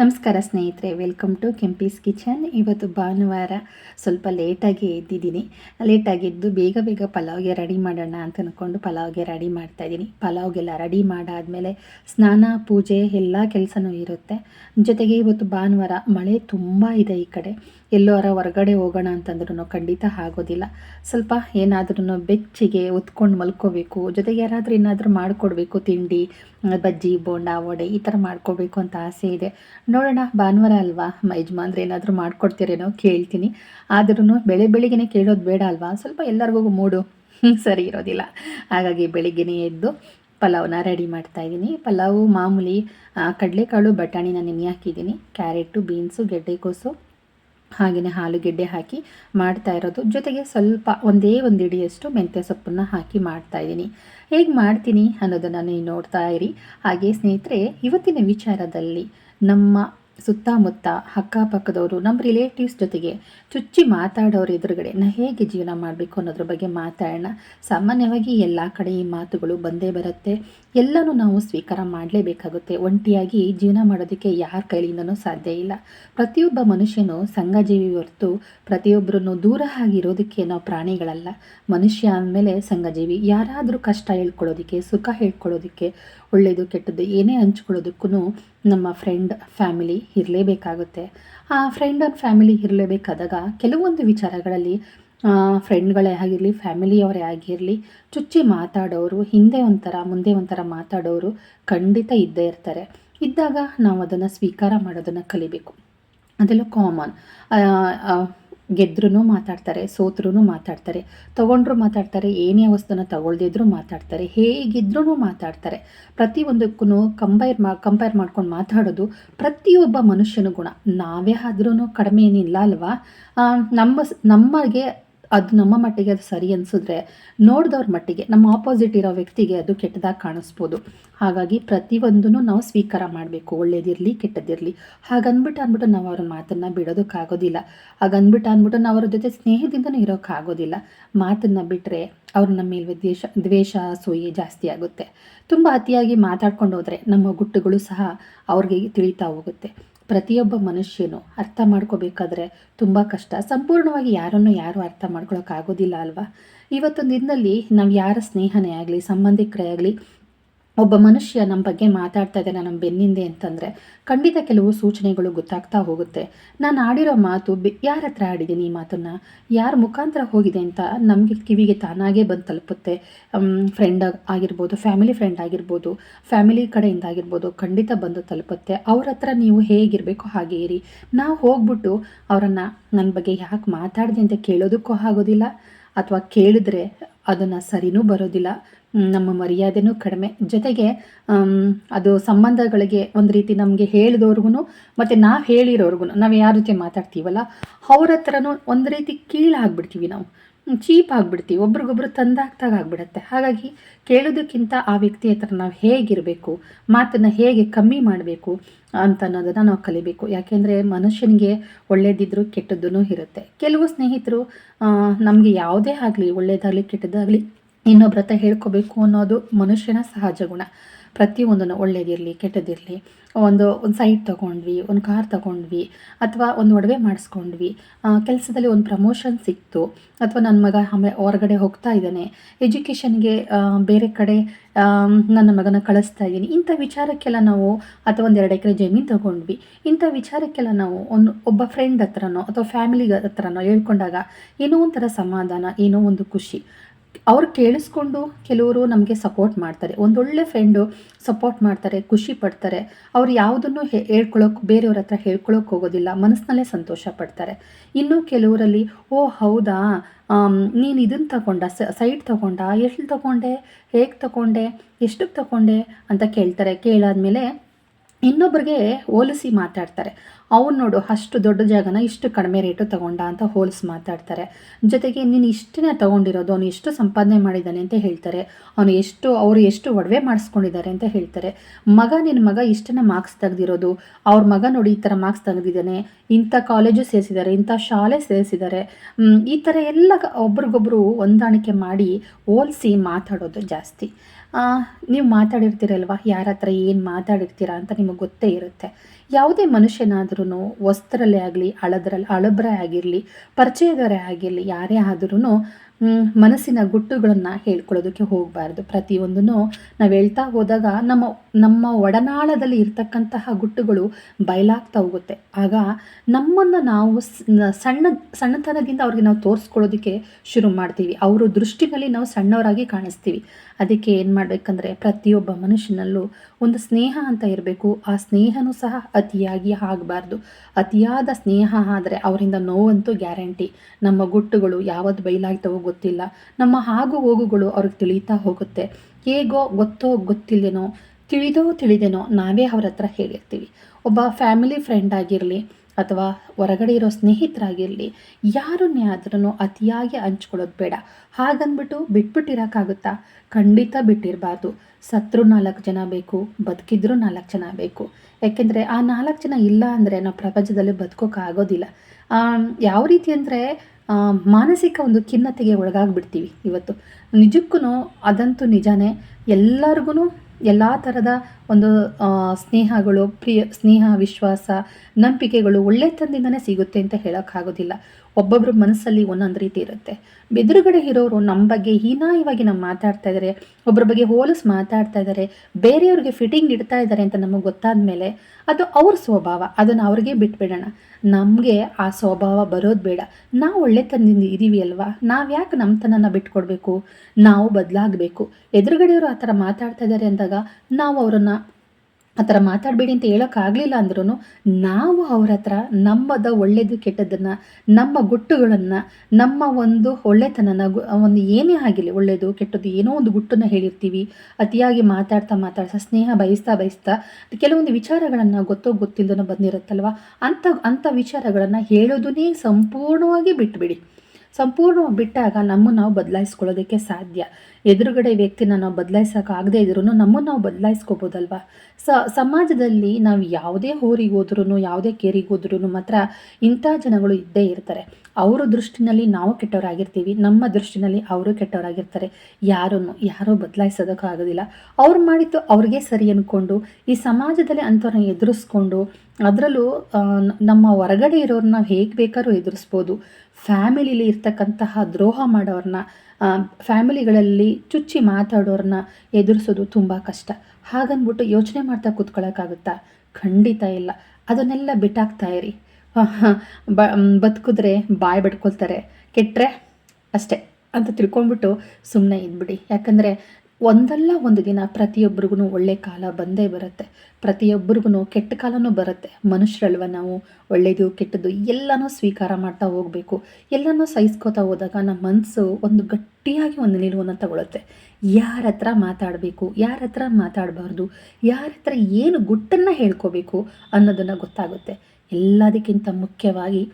ನಮಸ್ಕಾರ ಸ್ನೇಹಿತರೆ welcome to Kempee's kitchen ಇವತ್ತು ಭಾನುವಾರ ಸ್ವಲ್ಪ ಲೇಟಾಗಿ ಎದ್ದಿದ್ದೀನಿ. ಲೇಟಾಗಿ ಎದ್ದು ಬೇಗ ಬೇಗ ಪಲಾವ್ಗೆ ರೆಡಿ ಮಾಡೋಣ ಅಂತ ಅಂದ್ಕೊಂಡು ಪಲಾವ್ಗೆ ರೆಡಿ ಮಾಡ್ತಾಯಿದ್ದೀನಿ ಪಲಾವ್ಗೆಲ್ಲ ರೆಡಿ ಮಾಡಾದಮೇಲೆ ಸ್ನಾನ, ಪೂಜೆ ಎಲ್ಲ ಕೆಲಸನೂ ಇರುತ್ತೆ. ಜೊತೆಗೆ ಇವತ್ತು ಭಾನುವಾರ ಮಳೆ ತುಂಬ ಇದೆ ಈ ಕಡೆ. ಎಲ್ಲೋರ ಹೊರಗಡೆ ಹೋಗೋಣ ಅಂತಂದ್ರೂ ಖಂಡಿತ ಆಗೋದಿಲ್ಲ. ಸ್ವಲ್ಪ ಏನಾದ್ರೂ ಬೆಚ್ಚಿಗೆ ಒತ್ಕೊಂಡು ಮಲ್ಕೋಬೇಕು, ಜೊತೆಗೆ ಯಾರಾದರೂ ಏನಾದರೂ ಮಾಡಿಕೊಡ್ಬೇಕು, ತಿಂಡಿ, ಬಜ್ಜಿ, ಬೋಂಡ, ವಡೆ ಈ ಥರ ಮಾಡ್ಕೋಬೇಕು ಅಂತ ಆಸೆ ಇದೆ. ನೋಡೋಣ, ಭಾನುವಾರ ಅಲ್ವಾ? ಯಜಮಾನ್ರು ಏನಾದರೂ ಮಾಡ್ಕೊಡ್ತೀರೇನೋ ಕೇಳ್ತೀನಿ. ಆದ್ರೂ ಬೆಳೆ ಬೆಳಿಗ್ಗೆ ಕೇಳೋದು ಬೇಡ ಅಲ್ವಾ? ಸ್ವಲ್ಪ ಎಲ್ಲರಿಗೂ ಮೂಡು. ಸರಿ ಇರೋದಿಲ್ಲ. ಹಾಗಾಗಿ ಬೆಳಿಗ್ಗೆನೇ ಎದ್ದು ಪಲಾವ್ನ ರೆಡಿ ಮಾಡ್ತಾಯಿದ್ದೀನಿ ಪಲಾವು ಮಾಮೂಲಿ ಕಡಲೆಕಾಳು, ಬಟಾಣಿನ ನೆನೆ ಹಾಕಿದ್ದೀನಿ. ಕ್ಯಾರೆಟು, ಬೀನ್ಸು, ಗೆಡ್ಡೆಕೋಸು. ಹಾಗೆಯೇ ಆಲೂಗೆಡ್ಡೆ ಹಾಕಿ ಮಾಡ್ತಾ ಇರೋದು. ಜೊತೆಗೆ ಸ್ವಲ್ಪ ಒಂದೇ ಒಂದು ಇಡಿಯಷ್ಟು ಮೆಂತ್ಯ ಸೊಪ್ಪನ್ನು ಹಾಕಿ ಮಾಡ್ತಾ ಇದ್ದೀನಿ. ಹೇಗೆ ಮಾಡ್ತೀನಿ ಅನ್ನೋದನ್ನು ನೀವು ನೋಡ್ತಾ ಇರಿ. ಹಾಗೆ ಸ್ನೇಹಿತರೆ, ಇವತ್ತಿನ ವಿಚಾರದಲ್ಲಿ ನಮ್ಮ ಸುತ್ತಮುತ್ತ ಅಕ್ಕಪಕ್ಕದವರು, ನಮ್ಮ ರಿಲೇಟಿವ್ಸ್ ಜೊತೆಗೆ ಚುಚ್ಚಿ ಮಾತಾಡೋರು ಎದುರುಗಡೆ ನಾ ಹೇಗೆ ಜೀವನ ಮಾಡಬೇಕು ಅನ್ನೋದ್ರ ಬಗ್ಗೆ ಮಾತಾಡೋಣ. ಸಾಮಾನ್ಯವಾಗಿ ಎಲ್ಲ ಕಡೆ ಈ ಮಾತುಗಳು ಬಂದೇ ಬರುತ್ತೆ. ಎಲ್ಲನೂ ನಾವು ಸ್ವೀಕಾರ ಮಾಡಲೇಬೇಕಾಗುತ್ತೆ. ಒಂಟಿಯಾಗಿ ಜೀವನ ಮಾಡೋದಕ್ಕೆ ಯಾರ ಕೈಲಿಂದನೂ ಸಾಧ್ಯ ಇಲ್ಲ. ಪ್ರತಿಯೊಬ್ಬ ಮನುಷ್ಯನು ಸಂಘಜೀವಿ ಹೊರತು ಪ್ರತಿಯೊಬ್ಬರನ್ನು ದೂರ ಆಗಿರೋದಕ್ಕೆ ನಾವು ಪ್ರಾಣಿಗಳಲ್ಲ. ಮನುಷ್ಯ ಅಂದಮೇಲೆ ಸಂಘಜೀವಿ. ಯಾರಾದರೂ ಕಷ್ಟ ಹೇಳ್ಕೊಳ್ಳೋದಕ್ಕೆ, ಸುಖ ಹೇಳ್ಕೊಳ್ಳೋದಕ್ಕೆ ಒಳ್ಳೆಯದು ಕೆಟ್ಟದ್ದು ಏನೇ ಹಂಚ್ಕೊಳ್ಳೋದಕ್ಕೂ ನಮ್ಮ ಫ್ರೆಂಡ್ ಫ್ಯಾಮಿಲಿ ಇರಲೇಬೇಕಾಗುತ್ತೆ. ಆ ಫ್ರೆಂಡ್ ಆ್ಯಂಡ್ ಫ್ಯಾಮಿಲಿ ಇರಲೇಬೇಕಾದಾಗ ಕೆಲವೊಂದು ವಿಚಾರಗಳಲ್ಲಿ ಫ್ರೆಂಡ್ಗಳೇ ಆಗಿರಲಿ ಫ್ಯಾಮಿಲಿಯವರೇ ಆಗಿರಲಿ, ಚುಚ್ಚಿ ಮಾತಾಡೋರು, ಹಿಂದೆ ಒಂಥರ, ಮುಂದೆ ಒಂಥರ ಮಾತಾಡೋರು ಖಂಡಿತ ಇದ್ದೇ ಇರ್ತಾರೆ. ಇದ್ದಾಗ ನಾವು ಅದನ್ನು ಸ್ವೀಕಾರ ಮಾಡೋದನ್ನು ಕಲಿಬೇಕು. ಅದೆಲ್ಲ ಕಾಮನ್ ಗೆದ್ರೂ ಮಾತಾಡ್ತಾರೆ ಸೋತ್ರೂ ಮಾತಾಡ್ತಾರೆ, ತೊಗೊಂಡ್ರು ಮಾತಾಡ್ತಾರೆ, ಏನೇ ವಸ್ತುನ ತಗೊಳ್ದಿದ್ರು ಮಾತಾಡ್ತಾರೆ ಹೇಗಿದ್ರೂ ಮಾತಾಡ್ತಾರೆ. ಪ್ರತಿಯೊಂದಕ್ಕೂ ಕಂಪೇರ್ ಮಾ, ಕಂಪೇರ್ ಮಾಡ್ಕೊಂಡು ಮಾತಾಡೋದು ಪ್ರತಿಯೊಬ್ಬ ಮನುಷ್ಯನ ಗುಣ. ನಾವೇ ಆದ್ರೂ ಕಡಿಮೆ ಏನಿಲ್ಲ ಅಲ್ವಾ? ನಮ್ಮ ನಮಗೆ ಅದು ನಮ್ಮ ಮಟ್ಟಿಗೆ ಅದು ಸರಿ ಅನಿಸಿದ್ರೆ ನೋಡಿದವ್ರ ಮಟ್ಟಿಗೆ, ನಮ್ಮ ಆಪೋಸಿಟ್ ಇರೋ ವ್ಯಕ್ತಿಗೆ ಅದು ಕೆಟ್ಟದಾಗಿ ಕಾಣಿಸ್ಬೋದು. ಹಾಗಾಗಿ ಪ್ರತಿಯೊಂದನ್ನು ನಾವು ಸ್ವೀಕಾರ ಮಾಡಬೇಕು. ಒಳ್ಳೇದಿರಲಿ, ಕೆಟ್ಟದಿರಲಿ. ಹಾಗನ್ಬಿಟ್ಟು ಅಂದ್ಬಿಟ್ಟು ನಾವು ಅವ್ರ ಮಾತನ್ನು ಬಿಡೋದಕ್ಕಾಗೋದಿಲ್ಲ. ಹಾಗನ್ಬಿಟ್ಟು ಅಂದ್ಬಿಟ್ಟು ನಾವು ಅವ್ರ ಜೊತೆ ಸ್ನೇಹದಿಂದನೂ ಇರೋಕ್ಕಾಗೋದಿಲ್ಲ. ಮಾತನ್ನು ಬಿಟ್ಟರೆ ಅವ್ರ ನಮ್ಮ ಮೇಲೆ ದ್ವೇಷ ದ್ವೇಷ, ಸೋಯಿ ಜಾಸ್ತಿ ಆಗುತ್ತೆ. ತುಂಬ ಅತಿಯಾಗಿ ಮಾತಾಡ್ಕೊಂಡು ಹೋದರೆ ನಮ್ಮ ಗುಟ್ಟುಗಳು ಸಹ ಅವ್ರಿಗೆ ತಿಳಿತಾ ಹೋಗುತ್ತೆ. ಪ್ರತಿಯೊಬ್ಬ ಮನುಷ್ಯನು ಅರ್ಥ ಮಾಡ್ಕೋಬೇಕಾದ್ರೆ ತುಂಬ ಕಷ್ಟ. ಸಂಪೂರ್ಣವಾಗಿ ಯಾರನ್ನು ಯಾರು ಅರ್ಥ ಮಾಡ್ಕೊಳಕ್ಕಾಗೋದಿಲ್ಲ ಅಲ್ವಾ? ಇವತ್ತೊಂದು ದಿನದಲ್ಲಿ ನಾವು ಯಾರ ಸ್ನೇಹನೇ ಆಗಲಿ, ಸಂಬಂಧಿಕರೇ ಆಗಲಿ ಒಬ್ಬ ಮನುಷ್ಯ ನಮ್ಮ ಬಗ್ಗೆ ಮಾತಾಡ್ತಾ ಇದ್ದಾನೆ ನಮ್ಮ ಬೆನ್ನಿಂದೆ ಅಂತಂದರೆ ಖಂಡಿತ ಕೆಲವು ಸೂಚನೆಗಳು ಗೊತ್ತಾಗ್ತಾ ಹೋಗುತ್ತೆ. ನಾನು ಆಡಿರೋ ಮಾತು ಬಿ ಯಾರ ಹತ್ರ ಆಡಿದ್ದೀನಿ ಈ ಮಾತನ್ನು? ಯಾರ ಮುಖಾಂತರ ಹೋಗಿದೆ ಅಂತ ನಮಗೆ ಕಿವಿಗೆ ತಾನಾಗೇ ಬಂದು ತಲುಪುತ್ತೆ. ಫ್ರೆಂಡ್ ಆಗಿರ್ಬೋದು ಫ್ಯಾಮಿಲಿ ಫ್ರೆಂಡ್ ಆಗಿರ್ಬೋದು ಫ್ಯಾಮಿಲಿ ಕಡೆಯಿಂದ ಆಗಿರ್ಬೋದು ಖಂಡಿತ ಬಂದು ತಲುಪುತ್ತೆ. ಅವ್ರ ಹತ್ರ ನೀವು ಹೇಗಿರಬೇಕು ಹಾಗೆ ಇರಿ. ನಾವು ಹೋಗ್ಬಿಟ್ಟು ಅವರನ್ನು ನನ್ನ ಬಗ್ಗೆ ಯಾಕೆ ಮಾತಾಡಿದೆ ಅಂತ ಕೇಳೋದಕ್ಕೂ ಆಗೋದಿಲ್ಲ. ಅಥವಾ ಕೇಳಿದ್ರೆ ಅದನ್ನು ಸರಿನೂ ಬರೋದಿಲ್ಲ ನಮ್ಮ ಮರ್ಯಾದೆನೂ ಕಡಿಮೆ. ಜೊತೆಗೆ ಅದು ಸಂಬಂಧಗಳಿಗೆ ಒಂದು ರೀತಿ ನಮಗೆ ಹೇಳಿದವ್ರಿಗೂ ಮತ್ತು ನಾವು ಹೇಳಿರೋರ್ಗು ನಾವು ಯಾರ ಜೊತೆ ಮಾತಾಡ್ತೀವಲ್ಲ, ಅವ್ರ ಹತ್ರನೂ ಒಂದು ರೀತಿ ಕೀಳಾಗ್ಬಿಡ್ತೀವಿ ನಾವು. ಚೀಪ್ ಆಗಿಬಿಡ್ತೀವಿ. ಒಬ್ರಿಗೊಬ್ರು ತಂದಾಗ್ತಾಗ ಆಗಿಬಿಡತ್ತೆ. ಹಾಗಾಗಿ ಕೇಳೋದಕ್ಕಿಂತ ಆ ವ್ಯಕ್ತಿ ಹತ್ರ ನಾವು ಹೇಗಿರಬೇಕು, ಮಾತನ್ನು ಹೇಗೆ ಕಮ್ಮಿ ಮಾಡಬೇಕು ಅಂತ ಅನ್ನೋದನ್ನು ನಾವು ಕಲಿಬೇಕು. ಯಾಕೆಂದರೆ ಮನುಷ್ಯನಿಗೆ ಒಳ್ಳೇದಿದ್ರು ಕೆಟ್ಟದ್ದೂ ಇರುತ್ತೆ. ಕೆಲವು ಸ್ನೇಹಿತರು ನಮಗೆ ಯಾವುದೇ ಆಗಲಿ, ಒಳ್ಳೇದಾಗಲಿ, ಕೆಟ್ಟದ್ದಾಗಲಿ ಇನ್ನೊಬ್ರ ಹತ್ರ ಹೇಳ್ಕೋಬೇಕು ಅನ್ನೋದು ಮನುಷ್ಯನ ಸಹಜ ಗುಣ. ಪ್ರತಿಯೊಂದನ್ನು ಒಳ್ಳೇದಿರಲಿ, ಕೆಟ್ಟದಿರಲಿ. ಒಂದು ಒಂದು ಸೈಟ್ ತೊಗೊಂಡ್ವಿ, ಒಂದು ಕಾರ್ ತೊಗೊಂಡ್ವಿ, ಅಥವಾ ಒಂದು ಒಡವೆ ಮಾಡಿಸ್ಕೊಂಡ್ವಿ. ಕೆಲಸದಲ್ಲಿ ಒಂದು ಪ್ರಮೋಷನ್ ಸಿಕ್ತು. ಅಥವಾ ನನ್ನ ಮಗ ಆಮೇಲೆ ಹೊರಗಡೆ ಹೋಗ್ತಾ ಇದ್ದಾನೆ. ಎಜುಕೇಷನ್ಗೆ ಬೇರೆ ಕಡೆ ನನ್ನ ಮಗನ ಕಳಿಸ್ತಾ ಇದ್ದೀನಿ. ಇಂಥ ವಿಚಾರಕ್ಕೆಲ್ಲ ನಾವು ಅಥವಾ ಒಂದು ಎರಡು ಎಕರೆ ಜಮೀನು ತೊಗೊಂಡ್ವಿ. ಇಂಥ ವಿಚಾರಕ್ಕೆಲ್ಲ ನಾವು ಒಂದು ಒಬ್ಬ ಫ್ರೆಂಡ್ ಹತ್ರನೋ ಅಥವಾ ಫ್ಯಾಮಿಲಿ ಹತ್ರನೋ ಹೇಳ್ಕೊಂಡಾಗ ಏನೋ ಒಂಥರ ಸಮಾಧಾನ, ಏನೋ ಒಂದು ಖುಷಿ. ಅವ್ರು ಕೇಳಿಸ್ಕೊಂಡು ಕೆಲವರು ನಮಗೆ ಸಪೋರ್ಟ್ ಮಾಡ್ತಾರೆ. ಒಂದೊಳ್ಳೆ ಫ್ರೆಂಡು ಸಪೋರ್ಟ್ ಮಾಡ್ತಾರೆ, ಖುಷಿ ಪಡ್ತಾರೆ. ಅವ್ರು ಯಾವುದನ್ನು ಹೇಳ್ಕೊಳ್ಳೋಕೆ ಬೇರೆಯವ್ರ ಹತ್ರ ಹೇಳ್ಕೊಳ್ಳೋಕೆ ಹೋಗೋದಿಲ್ಲ. ಮನಸ್ಸಿನಲ್ಲೇ ಸಂತೋಷ ಪಡ್ತಾರೆ. ಇನ್ನು ಕೆಲವರಲ್ಲಿ, ಓ ಹೌದಾ? ನೀನು ಇದನ್ನು ತಗೊಂಡ ಸೈಟ್ ತಗೊಂಡ, ಎಷ್ಟು ತಗೊಂಡೆ? ಹೇಗೆ ತಗೊಂಡೆ? ಎಷ್ಟಕ್ಕೆ ತಗೊಂಡೆ? ಅಂತ ಕೇಳ್ತಾರೆ. ಕೇಳಾದ್ಮೇಲೆ ಇನ್ನೊಬ್ರಿಗೆ ಹೋಲಿಸಿ ಮಾತಾಡ್ತಾರೆ. ಅವ್ನು ನೋಡು, ಅಷ್ಟು ದೊಡ್ಡ ಜಾಗನ ಇಷ್ಟು ಕಡಿಮೆ ರೇಟು ತಗೊಂಡ ಅಂತ ಹೋಲಿಸಿ ಮಾತಾಡ್ತಾರೆ. ಜೊತೆಗೆ, ನೀನು ಇಷ್ಟನ್ನೇ ತಗೊಂಡಿರೋದು, ಅವನು ಎಷ್ಟು ಸಂಪಾದನೆ ಮಾಡಿದ್ದಾನೆ ಅಂತ ಹೇಳ್ತಾರೆ. ಅವನು ಎಷ್ಟು, ಅವರು ಎಷ್ಟು ಒಡವೆ ಮಾಡಿಸ್ಕೊಂಡಿದ್ದಾರೆ ಅಂತ ಹೇಳ್ತಾರೆ. ಮಗ ನಿನ್ನ ಮಗ ಇಷ್ಟನ್ನ ಮಾರ್ಕ್ಸ್ ತೆಗೆದಿರೋದು, ಅವ್ರ ಮಗ ನೋಡಿ ಈ ಥರ ಮಾರ್ಕ್ಸ್ ತೆಗೆದಿದ್ದಾನೆ, ಇಂಥ ಕಾಲೇಜು ಸೇರಿಸಿದ್ದಾರೆ, ಇಂಥ ಶಾಲೆ ಸೇರಿಸಿದ್ದಾರೆ. ಈ ಥರ ಎಲ್ಲ ಒಬ್ರಿಗೊಬ್ರು ಹೊಂದಾಣಿಕೆ ಮಾಡಿ ಹೋಲಿಸಿ ಮಾತಾಡೋದು ಜಾಸ್ತಿ. ನೀವು ಮಾತಾಡಿರ್ತೀರಲ್ವ? ಯಾರ ಹತ್ರ ಏನು ಮಾತಾಡಿರ್ತೀರ ಅಂತ ನಿಮಗೆ ಗೊತ್ತೇ ಇರುತ್ತೆ. ಯಾವುದೇ ಮನುಷ್ಯನಾದ್ರೂ ವಸ್ತ್ರಲ್ಲೇ ಆಗಲಿ ಅಳದ್ರಲ್ಲಿ ಅಳಬ್ರೆ ಆಗಿರಲಿ, ಪರಿಚಯದವರೇ ಆಗಿರಲಿ, ಯಾರೇ ಆದ್ರೂ ಮನಸ್ಸಿನ ಗುಟ್ಟುಗಳನ್ನು ಹೇಳ್ಕೊಳ್ಳೋದಕ್ಕೆ ಹೋಗಬಾರ್ದು. ಪ್ರತಿಯೊಂದನ್ನು ನಾವು ಹೇಳ್ತಾ ಹೋದಾಗ ನಮ್ಮ ನಮ್ಮ ಒಡನಾಳದಲ್ಲಿ ಇರ್ತಕ್ಕಂತಹ ಗುಟ್ಟುಗಳು ಬಯಲಾಗ್ತಾ ಹೋಗುತ್ತೆ. ಆಗ ನಮ್ಮನ್ನು ನಾವು ಸಣ್ಣ, ಸಣ್ಣತನದಿಂದ ಅವ್ರಿಗೆ ನಾವು ತೋರಿಸ್ಕೊಳ್ಳೋದಕ್ಕೆ ಶುರು ಮಾಡ್ತೀವಿ. ಅವರ ದೃಷ್ಟಿನಲ್ಲಿ ನಾವು ಸಣ್ಣವರಾಗಿ ಕಾಣಿಸ್ತೀವಿ. ಅದಕ್ಕೆ ಏನು ಮಾಡಬೇಕಂದ್ರೆ ಪ್ರತಿಯೊಬ್ಬ ಮನುಷ್ಯನಲ್ಲೂ ಒಂದು ಸ್ನೇಹ ಅಂತ ಇರಬೇಕು. ಆ ಸ್ನೇಹನೂ ಸಹ ಅತಿಯಾಗಿ ಆಗಬಾರ್ದು. ಅತಿಯಾದ ಸ್ನೇಹ ಆದರೆ ಅವರಿಂದ ನೋವಂತೂ ಗ್ಯಾರಂಟಿ. ನಮ್ಮ ಗುಟ್ಟುಗಳು ಯಾವತ್ತು ಬಯಲಾಗ್ತವೋ ಗೊತ್ತಿಲ್ಲ. ನಮ್ಮ ಆಗು ಹೋಗುಗಳು ಅವ್ರಿಗೆ ತಿಳಿತಾ ಹೋಗುತ್ತೆ. ಹೇಗೋ ಗೊತ್ತೋ ಗೊತ್ತಿಲ್ಲೇನೋ ತಿಳಿದೋ ತಿಳಿದೇನೋ ನಾವೇ ಅವ್ರ ಹತ್ರ ಹೇಳಿರ್ತೀವಿ. ಒಬ್ಬ ಫ್ಯಾಮಿಲಿ ಫ್ರೆಂಡ್ ಆಗಿರಲಿ ಅಥವಾ ಹೊರಗಡೆ ಇರೋ ಸ್ನೇಹಿತರಾಗಿರಲಿ, ಯಾರನ್ನೇ ಆದ್ರೂ ಅತಿಯಾಗಿ ಹಂಚ್ಕೊಳ್ಳೋದು ಬೇಡ. ಹಾಗಂದ್ಬಿಟ್ಟು ಬಿಟ್ಬಿಟ್ಟಿರೋಕ್ಕಾಗುತ್ತಾ? ಖಂಡಿತ ಬಿಟ್ಟಿರಬಾರ್ದು. ಸತ್ರು ನಾಲ್ಕು ಜನ ಬೇಕು, ಬದುಕಿದ್ರು ನಾಲ್ಕು ಜನ ಬೇಕು. ಯಾಕೆಂದರೆ ಆ ನಾಲ್ಕು ಜನ ಇಲ್ಲ ಅಂದರೆ ನಾವು ಪ್ರಪಂಚದಲ್ಲಿ ಬದುಕೋಕ್ಕಾಗೋದಿಲ್ಲ ಯಾವ ರೀತಿ ಅಂದರೆ ಮಾನಸಿಕ ಒಂದು ಖಿನ್ನತೆಗೆ ಒಳಗಾಗ್ಬಿಡ್ತೀವಿ ಇವತ್ತು. ನಿಜಕ್ಕೂ ಅದಂತೂ ನಿಜಾನೇ. ಎಲ್ಲರಿಗೂ ಎಲ್ಲ ಥರದ ಒಂದು ಸ್ನೇಹಗಳು, ಪ್ರಿಯ, ಸ್ನೇಹ, ವಿಶ್ವಾಸ, ನಂಬಿಕೆಗಳು ಒಳ್ಳೆತನದಿಂದನೇ ಸಿಗುತ್ತೆ ಅಂತ ಹೇಳೋಕ್ಕಾಗೋದಿಲ್ಲ. ಒಬ್ಬೊಬ್ಬರ ಮನಸ್ಸಲ್ಲಿ ಒಂದೊಂದು ರೀತಿ ಇರುತ್ತೆ. ಬೆದುರುಗಡೆ ಇರೋರು ನಮ್ಮ ಬಗ್ಗೆ ಹೀನಾಯವಾಗಿ ನಮ್ಮ ಮಾತಾಡ್ತಾ ಇದ್ದಾರೆ ಒಬ್ಬರ ಬಗ್ಗೆ ಹೋಲಿಸ್ ಮಾತಾಡ್ತಾ ಇದ್ದಾರೆ ಬೇರೆಯವ್ರಿಗೆ ಫಿಟ್ಟಿಂಗ್ ಇಡ್ತಾ ಇದ್ದಾರೆ ಅಂತ ನಮಗೆ ಗೊತ್ತಾದ ಮೇಲೆ ಅದು ಅವ್ರ ಸ್ವಭಾವ, ಅದನ್ನು ಅವ್ರಿಗೆ ಬಿಟ್ಬಿಡೋಣ. ನಮಗೆ ಆ ಸ್ವಭಾವ ಬರೋದು ಬೇಡ. ನಾವು ಒಳ್ಳೆತನದಿಂದ ಇದ್ದೀವಿ ಅಲ್ವಾ? ನಾವು ಯಾಕೆ ನಮ್ಮತನನ ಬಿಟ್ಕೊಡ್ಬೇಕು? ನಾವು ಬದಲಾಗಬೇಕು. ಎದುರುಗಡೆಯವರು ಆ ಥರ ಮಾತಾಡ್ತಾ ಇದ್ದಾರೆ ಅಂದಾಗ ನಾವು ಅವರನ್ನು ಆ ಥರ ಮಾತಾಡಬೇಡಿ ಅಂತ ಹೇಳೋಕ್ಕಾಗಲಿಲ್ಲ ಅಂದ್ರೂ ನಾವು ಅವ್ರ ಹತ್ರ ನಮ್ಮದ ಒಳ್ಳೆಯದು ಕೆಟ್ಟದ್ದನ್ನು, ನಮ್ಮ ಗುಟ್ಟುಗಳನ್ನು, ನಮ್ಮ ಒಂದು ಒಳ್ಳೆತನನ ಒಂದು ಏನೇ ಆಗಿಲ್ಲ ಒಳ್ಳೆಯದು ಕೆಟ್ಟದ್ದು ಏನೋ ಒಂದು ಗುಟ್ಟನ್ನು ಹೇಳಿರ್ತೀವಿ, ಅತಿಯಾಗಿ ಮಾತಾಡ್ತಾ ಮಾತಾಡ್ತಾ, ಸ್ನೇಹ ಬಯಸ್ತಾ ಬಯಸ್ತಾ ಕೆಲವೊಂದು ವಿಚಾರಗಳನ್ನು ಗೊತ್ತೋ ಗೊತ್ತಿಲ್ಲದನೋ ಬಂದಿರುತ್ತಲ್ವ? ಅಂಥ ಅಂಥ ವಿಚಾರಗಳನ್ನು ಹೇಳೋದನ್ನೇ ಸಂಪೂರ್ಣವಾಗಿ ಬಿಟ್ಟುಬಿಡಿ ಸಂಪೂರ್ಣ ಬಿಟ್ಟಾಗ ನಮ್ಮನ್ನು ನಾವು ಬದಲಾಯಿಸ್ಕೊಳ್ಳೋದಕ್ಕೆ ಸಾಧ್ಯ. ಎದುರುಗಡೆ ವ್ಯಕ್ತಿನ ನಾವು ಬದಲಾಯಿಸೋಕ್ಕಾಗದೇ ಇದ್ರೂ ನಮ್ಮನ್ನು ನಾವು ಬದಲಾಯಿಸ್ಕೋಬೋದಲ್ವಾ? ಸ, ಸಮಾಜದಲ್ಲಿ ನಾವು ಯಾವುದೇ ಊರಿಗೆ ಹೋದ್ರೂ ಯಾವುದೇ ಕೇರಿಗೆ ಹೋದ್ರೂ ಮಾತ್ರ ಇಂಥ ಜನಗಳು ಇದ್ದೇ ಇರ್ತಾರೆ. ಅವರ ದೃಷ್ಟಿನಲ್ಲಿ ನಾವು ಕೆಟ್ಟವರಾಗಿರ್ತೀವಿ, ನಮ್ಮ ದೃಷ್ಟಿನಲ್ಲಿ ಅವರು ಕೆಟ್ಟವರಾಗಿರ್ತಾರೆ. ಯಾರನ್ನು ಯಾರೂ ಬದಲಾಯಿಸೋದಕ್ಕಾಗೋದಿಲ್ಲ ಅವ್ರು ಮಾಡಿದ್ದು ಅವ್ರಿಗೆ ಸರಿ ಅಂದ್ಕೊಂಡು ಈ ಸಮಾಜದಲ್ಲಿ ಅಂಥವ್ರನ್ನ ಎದುರಿಸ್ಕೊಂಡು, ಅದರಲ್ಲೂ ನಮ್ಮ ಹೊರಗಡೆ ಇರೋರು ನಾವು ಹೇಗೆ ಬೇಕಾದ್ರೂ ಎದುರಿಸ್ಬೋದು. ಫ್ಯಾಮಿಲಿಲಿ ಇರ್ತಕ್ಕಂತಹ ದ್ರೋಹ ಮಾಡೋರನ್ನ ಫ್ಯಾಮಿಲಿಗಳಲ್ಲಿ ಚುಚ್ಚಿ ಮಾತಾಡೋರನ್ನ ಎದುರಿಸೋದು ತುಂಬ ಕಷ್ಟ. ಹಾಗನ್ಬಿಟ್ಟು ಯೋಚನೆ ಮಾಡ್ತಾ ಕೂತ್ಕೊಳ್ಳೋಕ್ಕಾಗುತ್ತಾ ಖಂಡಿತ ಇಲ್ಲ. ಅದನ್ನೆಲ್ಲ ಬಿಟ್ಟಾಕ್ತಾ ಇರಿ. ಬ ಬದುಕಿದ್ರೆ ಬಾಯಿ ಬಡ್ಕೊಳ್ತಾರೆ. ಕೆಟ್ಟರೆ ಅಷ್ಟೇ ಅಂತ ತಿಳ್ಕೊಂಡ್ಬಿಟ್ಟು ಸುಮ್ಮನೆ ಇದ್ಬಿಡಿ. ಯಾಕಂದರೆ ಒಂದಲ್ಲ ಒಂದು ದಿನ ಪ್ರತಿಯೊಬ್ಬರಿಗೂ ಒಳ್ಳೆ ಕಾಲ ಬಂದೇ ಬರುತ್ತೆ. ಪ್ರತಿಯೊಬ್ಬರಿಗೂ ಕೆಟ್ಟ ಕಾಲನೂ ಬರುತ್ತೆ. ಮನುಷ್ಯರಲ್ವ ನಾವು ಒಳ್ಳೆಯದು ಕೆಟ್ಟದ್ದು ಎಲ್ಲನೂ ಸ್ವೀಕಾರ ಮಾಡ್ತಾ ಹೋಗಬೇಕು. ಎಲ್ಲನೂ ಸಹಿಸ್ಕೋತಾ ಹೋದಾಗ ನಮ್ಮ ಮನಸ್ಸು ಒಂದು ಗಟ್ಟಿಯಾಗಿ ಒಂದು ನಿಲುವನ್ನು ತಗೊಳುತ್ತೆ. ಯಾರ ಹತ್ರ ಮಾತಾಡಬೇಕು, ಯಾರ ಹತ್ರ ಮಾತಾಡಬಾರ್ದು, ಯಾರ ಹತ್ರ ಏನು ಗುಟ್ಟನ್ನು ಹೇಳ್ಕೋಬೇಕು ಅನ್ನೋದನ್ನು ಗೊತ್ತಾಗುತ್ತೆ. ಎಲ್ಲದಕ್ಕಿಂತ ಮುಖ್ಯವಾಗಿ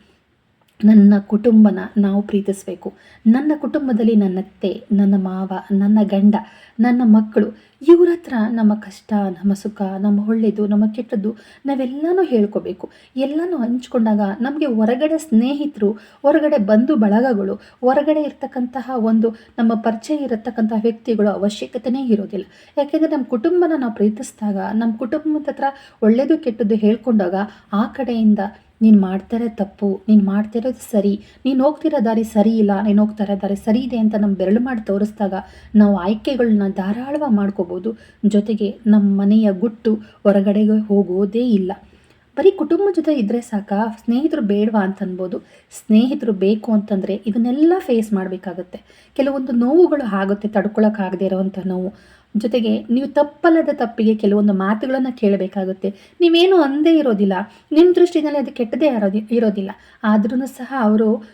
ನನ್ನ ಕುಟುಂಬನ ನಾವು ಪ್ರೀತಿಸಬೇಕು. ನನ್ನ ಕುಟುಂಬದಲ್ಲಿ ನನ್ನ ಅತ್ತೆ, ನನ್ನ ಮಾವ, ನನ್ನ ಗಂಡ, ನನ್ನ ಮಕ್ಕಳು, ಇವ್ರ ಹತ್ರ ನಮ್ಮ ಕಷ್ಟ, ನಮ್ಮ ಸುಖ, ನಮ್ಮ ಒಳ್ಳೆಯದು ನಮ್ಮ ಕೆಟ್ಟದ್ದು ನಾವೆಲ್ಲನೂ ಹೇಳ್ಕೋಬೇಕು. ಎಲ್ಲನೂ ಹಂಚ್ಕೊಂಡಾಗ ನಮಗೆ ಹೊರಗಡೆ ಸ್ನೇಹಿತರು, ಹೊರಗಡೆ ಬಂಧು ಬಳಗಗಳು, ಹೊರಗಡೆ ಇರ್ತಕ್ಕಂತಹ ಒಂದು ನಮ್ಮ ಪರಿಚಯ ಇರತಕ್ಕಂತಹ ವ್ಯಕ್ತಿಗಳು ಅವಶ್ಯಕತೆಯೇ ಇರೋದಿಲ್ಲ. ಯಾಕೆಂದರೆ ನಮ್ಮ ಕುಟುಂಬನ ನಾವು ಪ್ರೀತಿಸಿದಾಗ, ನಮ್ಮ ಕುಟುಂಬದ ಹತ್ರ ಒಳ್ಳೆಯದು ಕೆಟ್ಟದ್ದು ಹೇಳ್ಕೊಂಡಾಗ ಆ ಕಡೆಯಿಂದ ನೀನು ಮಾಡ್ತಾರೆ ತಪ್ಪು, ನೀನು ಮಾಡ್ತಿರೋದು ಸರಿ, ನೀನು ಹೋಗ್ತಿರೋ ದಾರಿ ಸರಿ ಇಲ್ಲ, ನೀನು ಹೋಗ್ತಾ ದಾರಿ ಸರಿ ಇದೆ ಅಂತ ನಮ್ಮ ಬೆರಳು ಮಾಡಿ ತೋರಿಸಿದಾಗ ನಾವು ಆಯ್ಕೆಗಳನ್ನ ಧಾರಾಳವಾಗಿ ಮಾಡ್ಕೋಬೋದು. ಜೊತೆಗೆ ನಮ್ಮ ಮನೆಯ ಗುಟ್ಟು ಹೊರಗಡೆಗೆ ಹೋಗೋದೇ ಇಲ್ಲ. ಬರೀ ಕುಟುಂಬ ಜೊತೆ ಇದ್ದರೆ ಸಾಕ? ಸ್ನೇಹಿತರು ಬೇಡವಾ ಅಂತ ಅನ್ಬೋದು. ಸ್ನೇಹಿತರು ಬೇಕು ಅಂತಂದರೆ ಇದನ್ನೆಲ್ಲ ಫೇಸ್ ಮಾಡಬೇಕಾಗತ್ತೆ. ಕೆಲವೊಂದು ನೋವುಗಳು ಆಗುತ್ತೆ, ತಡ್ಕೊಳಕ್ಕಾಗದೇ ಇರೋವಂಥ ನೋವು. ಜೊತೆಗೆ ನೀವು ತಪ್ಪಲ್ಲದ ತಪ್ಪಿಗೆ ಕೆಲವೊಂದು ಮಾತುಗಳನ್ನು ಕೇಳಬೇಕಾಗುತ್ತೆ. ನೀವೇನು ಅಂದೇ ಇರೋದಿಲ್ಲ. ನಿಮ್ಮ ದೃಷ್ಟಿನಲ್ಲಿ ಅದು ಕೆಟ್ಟದೇ ಇರೋದಿ ಇರೋದಿಲ್ಲ. ಆದ್ರೂ ಸಹ ಅವರು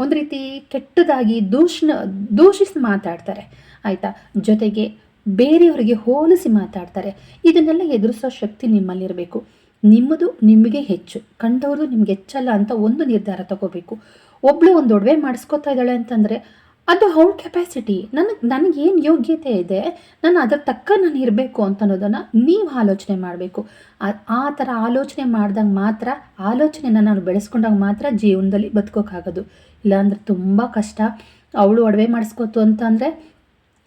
ಒಂದು ರೀತಿ ಕೆಟ್ಟದಾಗಿ ದೂಷಣ, ದೂಷಿಸಿ ಮಾತಾಡ್ತಾರೆ. ಆಯಿತಾ? ಜೊತೆಗೆ ಬೇರೆಯವರಿಗೆ ಹೋಲಿಸಿ ಮಾತಾಡ್ತಾರೆ. ಇದನ್ನೆಲ್ಲ ಎದುರಿಸೋ ಶಕ್ತಿ ನಿಮ್ಮಲ್ಲಿರಬೇಕು. ನಿಮ್ಮದು ನಿಮಗೆ ಹೆಚ್ಚು. ಕಂಡವರು ನಿಮ್ಗೆ ಹೆಚ್ಚಲ್ಲ ಅಂತ ಒಂದು ನಿರ್ಧಾರ ತಗೋಬೇಕು. ಒಬ್ಳು ಒಂದು ಒಡವೆ ಮಾಡಿಸ್ಕೊತಾ ಇದ್ದಾಳೆ ಅಂತಂದರೆ ಅದು ಅವ್ಳ ಕೆಪಾಸಿಟಿ ನನಗೆ, ನನಗೇನು ಯೋಗ್ಯತೆ ಇದೆ, ನಾನು ಅದರ ತಕ್ಕ ನಾನು ಇರಬೇಕು ಅಂತ ಅನ್ನೋದನ್ನು ನೀವು ಆಲೋಚನೆ ಮಾಡಬೇಕು. ಆ ಥರ ಆಲೋಚನೆ ಮಾಡಿದಾಗ ಮಾತ್ರ ಆಲೋಚನೆನ ನಾನು ಬೆಳೆಸ್ಕೊಂಡಾಗ ಮಾತ್ರ ಜೀವನದಲ್ಲಿ ಬದುಕೋಕ್ಕಾಗೋದು ಇಲ್ಲಾಂದ್ರೆ ತುಂಬ ಕಷ್ಟ. ಅವಳು ಒಡವೆ ಮಾಡಿಸ್ಕೋತು ಅಂತ ಅಂದರೆ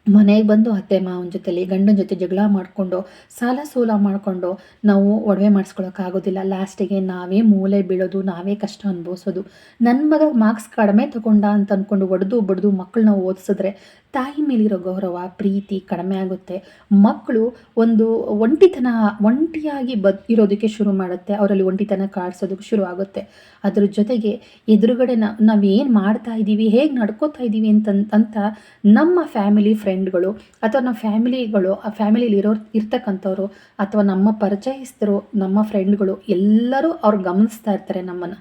ಮನೆಗೆ ಬಂದು ಅತ್ತೆ ಮಾವನ ಜೊತೆಲಿ, ಗಂಡನ ಜೊತೆ ಜಗಳ ಮಾಡಿಕೊಂಡು, ಸಾಲ ಸೂಲ ಮಾಡಿಕೊಂಡು ನಾವು ಒಡವೆ ಮಾಡಿಸ್ಕೊಳಕ್ಕಾಗೋದಿಲ್ಲ ಲಾಸ್ಟಿಗೆ ನಾವೇ ಮೂಲೆ ಬೀಳೋದು, ನಾವೇ ಕಷ್ಟ ಅನುಭವಿಸೋದು. ನನ್ನ ಮಗ ಮಾರ್ಕ್ಸ್ ಕಡಿಮೆ ತಗೊಂಡ ಅಂತ ಅಂದ್ಕೊಂಡು ಒಡೆದು ಬಡ್ದು ಮಕ್ಕಳನ್ನ ಓದಿಸಿದ್ರೆ ತಾಯಿ ಮೇಲಿರೋ ಗೌರವ, ಪ್ರೀತಿ ಕಡಿಮೆ ಆಗುತ್ತೆ. ಮಕ್ಕಳು ಒಂದು ಒಂಟಿತನ, ಒಂಟಿಯಾಗಿ ಬದ್ ಇರೋದಕ್ಕೆ ಶುರು ಮಾಡುತ್ತೆ. ಅವರಲ್ಲಿ ಒಂಟಿತನ ಕಾಡಿಸೋದಕ್ಕೆ ಶುರು ಆಗುತ್ತೆ. ಅದ್ರ ಜೊತೆಗೆ ಎದುರುಗಡೆ ನಾವು ಏನು ಮಾಡ್ತಾ ಇದ್ದೀವಿ ಹೇಗೆ ನಡ್ಕೋತಾ ಇದ್ದೀವಿ ಅಂತ ಅಂತ ನಮ್ಮ ಫ್ಯಾಮಿಲಿ ಫ್ರೆಂಡ್ಗಳು ಅಥವಾ ನಮ್ಮ ಫ್ಯಾಮಿಲಿಗಳು ಆ ಫ್ಯಾಮಿಲಿಲಿ ಇರೋ ಇರ್ತಕ್ಕಂಥವ್ರು ಅಥವಾ ನಮ್ಮ ಪರಿಚಯಸ್ಥರು, ನಮ್ಮ ಫ್ರೆಂಡ್ಗಳು ಎಲ್ಲರೂ ಅವ್ರು ಗಮನಿಸ್ತಾ ಇರ್ತಾರೆ ನಮ್ಮನ್ನು.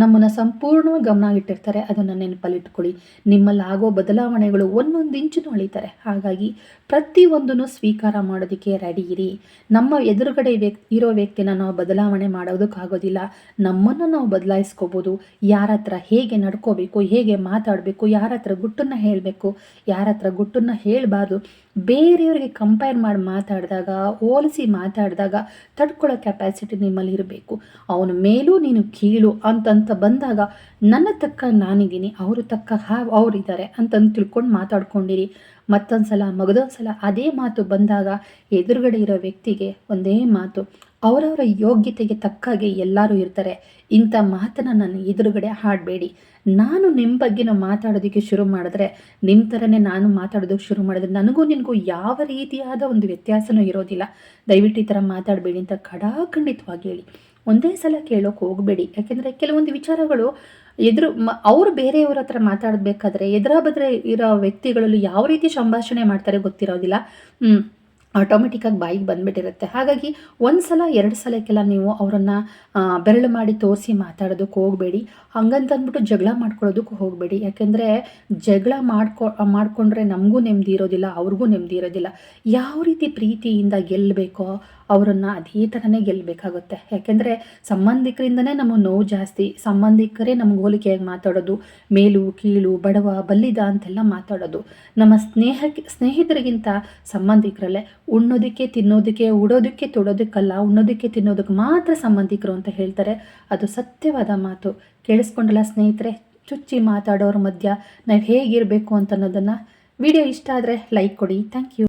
ನಮ್ಮನ್ನು ಸಂಪೂರ್ಣ ಗಮನ ಇಟ್ಟಿರ್ತಾರೆ ಅದನ್ನು ನೆನಪಲ್ಲಿಟ್ಕೊಳ್ಳಿ. ನಿಮ್ಮಲ್ಲಿ ಆಗೋ ಬದಲಾವಣೆಗಳು ಒಂದೊಂದು ಇಂಚು ಅಳಿತಾರೆ. ಹಾಗಾಗಿ ಪ್ರತಿಯೊಂದನ್ನು ಸ್ವೀಕಾರ ಮಾಡೋದಕ್ಕೆ ರೆಡಿ ಇರಿ. ನಮ್ಮ ಎದುರುಗಡೆ ವ್ಯಕ್ತಿ ಇರೋ ವ್ಯಕ್ತಿನ ನಾವು ಬದಲಾವಣೆ ಮಾಡೋದಕ್ಕಾಗೋದಿಲ್ಲ. ನಮ್ಮನ್ನು ನಾವು ಬದಲಾಯಿಸ್ಕೋಬೋದು. ಯಾರ ಹತ್ರ ಹೇಗೆ ನಡ್ಕೋಬೇಕು, ಹೇಗೆ ಮಾತಾಡಬೇಕು ಯಾರ ಹತ್ರ ಗುಟ್ಟನ್ನು ಹೇಳಬೇಕು ಯಾರ ಹತ್ರ ಗುಟ್ಟನ್ನು ಹೇಳಬಾರ್ದು, ಬೇರೆಯವರಿಗೆ ಕಂಪೇರ್ ಮಾಡಿ ಮಾತಾಡಿದಾಗ, ಹೋಲಿಸಿ ಮಾತಾಡಿದಾಗ ತಡ್ಕೊಳ್ಳೋ ಕೆಪಾಸಿಟಿ ನಿಮ್ಮಲ್ಲಿ ಇರಬೇಕು ಅವನ ಮೇಲೂ ನೀನು ಕೀಳು ಅಂತಂತ ಬಂದಾಗ, ನನ್ನ ತಕ್ಕ ನಾನಿದ್ದೀನಿ, ಅವರು ತಕ್ಕ ಹಾ ಅವರಿದ್ದಾರೆ ಅಂತಂದು ತಿಳ್ಕೊಂಡು ಮಾತಾಡ್ಕೊಂಡಿರಿ. ಮತ್ತೊಂದು ಸಲ ಅದೇ ಮಾತು ಬಂದಾಗ ಎದುರುಗಡೆ ಇರೋ ವ್ಯಕ್ತಿಗೆ ಒಂದೇ ಮಾತು, ಅವರವರ ಯೋಗ್ಯತೆಗೆ ತಕ್ಕಾಗೆ ಎಲ್ಲರೂ ಇರ್ತಾರೆ. ಇಂಥ ಮಾತನ್ನು ನಾನು ಎದುರುಗಡೆ ಹಾಡಬೇಡಿ. ನಾನು ನಿಮ್ಮ ಬಗ್ಗೆನೂ ಮಾತಾಡೋದಕ್ಕೆ ಶುರು ಮಾಡಿದ್ರೆ ನಿಮ್ಮ ಥರನೇ ನಾನು ಮಾತಾಡೋದಕ್ಕೆ ಶುರು ಮಾಡಿದ್ರೆ ನನಗೂ ನಿನಗೂ ಯಾವ ರೀತಿಯಾದ ಒಂದು ವ್ಯತ್ಯಾಸನೂ ಇರೋದಿಲ್ಲ. ದಯವಿಟ್ಟು ಈ ಥರ ಮಾತಾಡಬೇಡಿ ಅಂತ ಖಡಾಖಂಡಿತವಾಗಿ ಹೇಳಿ. ಒಂದೇ ಸಲ ಕೇಳೋಕೆ ಹೋಗಬೇಡಿ. ಯಾಕೆಂದರೆ ಕೆಲವೊಂದು ವಿಚಾರಗಳು ಎದುರು ಮ, ಅವರು ಬೇರೆಯವ್ರ ಹತ್ರ ಮಾತಾಡಬೇಕಾದ್ರೆ, ಎದುರ ಬದ್ರೆ ಇರೋ ವ್ಯಕ್ತಿಗಳಲ್ಲಿ ಯಾವ ರೀತಿ ಸಂಭಾಷಣೆ ಮಾಡ್ತಾರೆ ಗೊತ್ತಿರೋದಿಲ್ಲ. ಆಟೋಮೆಟಿಕ್ಕಾಗಿ ಬಾಯಿಗೆ ಬಂದುಬಿಟ್ಟಿರುತ್ತೆ. ಹಾಗಾಗಿ ಒಂದು ಸಲ, ಎರಡು ಸಲಕ್ಕೆಲ್ಲ ನೀವು ಅವರನ್ನು ಬೆರಳು ಮಾಡಿ ತೋರಿಸಿ ಮಾತಾಡೋದಕ್ಕೆ ಹೋಗಬೇಡಿ. ಹಂಗಂತಂದ್ಬಿಟ್ಟು ಜಗಳ ಮಾಡ್ಕೊಳ್ಳೋದಕ್ಕೆ ಹೋಗಬೇಡಿ. ಯಾಕೆಂದರೆ ಜಗಳ ಮಾಡ್ಕೊ, ಮಾಡಿಕೊಂಡ್ರೆ ನಮಗೂ ನೆಮ್ಮದಿ ಇರೋದಿಲ್ಲ, ಅವ್ರಿಗೂ ನೆಮ್ಮದಿ ಇರೋದಿಲ್ಲ. ಯಾವ ರೀತಿ ಪ್ರೀತಿಯಿಂದ ಗೆಲ್ಲಬೇಕೋ ಅವರನ್ನು ಅದೇ ಥರನೇ ಗೆಲ್ಲಬೇಕಾಗುತ್ತೆ. ಯಾಕೆಂದರೆ ಸಂಬಂಧಿಕರಿಂದನೇ ನಮ್ಮ ನೋವು ಜಾಸ್ತಿ, ಸಂಬಂಧಿಕರೇ ನಮ್ಗೆ ಹೋಲಿಕೆಯಾಗಿ ಮಾತಾಡೋದು, ಮೇಲು, ಕೀಳು, ಬಡವ, ಬಲ್ಲಿದ ಅಂತೆಲ್ಲ ಮಾತಾಡೋದು. ನಮ್ಮ ಸ್ನೇಹಕ್ಕೆ, ಸ್ನೇಹಿತರಿಗಿಂತ ಸಂಬಂಧಿಕರಲ್ಲೇ ಉಣ್ಣೋದಕ್ಕೆ, ತಿನ್ನೋದಕ್ಕೆ, ಉಡೋದಕ್ಕೆ, ತೊಡೋದಕ್ಕಲ್ಲ, ಉಣ್ಣೋದಕ್ಕೆ, ತಿನ್ನೋದಕ್ಕೆ ಮಾತ್ರ ಸಂಬಂಧಿಕರು ಅಂತ ಹೇಳ್ತಾರೆ. ಅದು ಸತ್ಯವಾದ ಮಾತು. ಕೇಳಿಸ್ಕೊಂಡಲ್ಲ ಸ್ನೇಹಿತರೆ, ಚುಚ್ಚಿ ಮಾತಾಡೋರ ಮಧ್ಯ ನಾವು ಹೇಗಿರಬೇಕು ಅಂತ ಅನ್ನೋದನ್ನು ವಿಡಿಯೋ ಇಷ್ಟ ಆದರೆ ಲೈಕ್ ಕೊಡಿ. Thank you.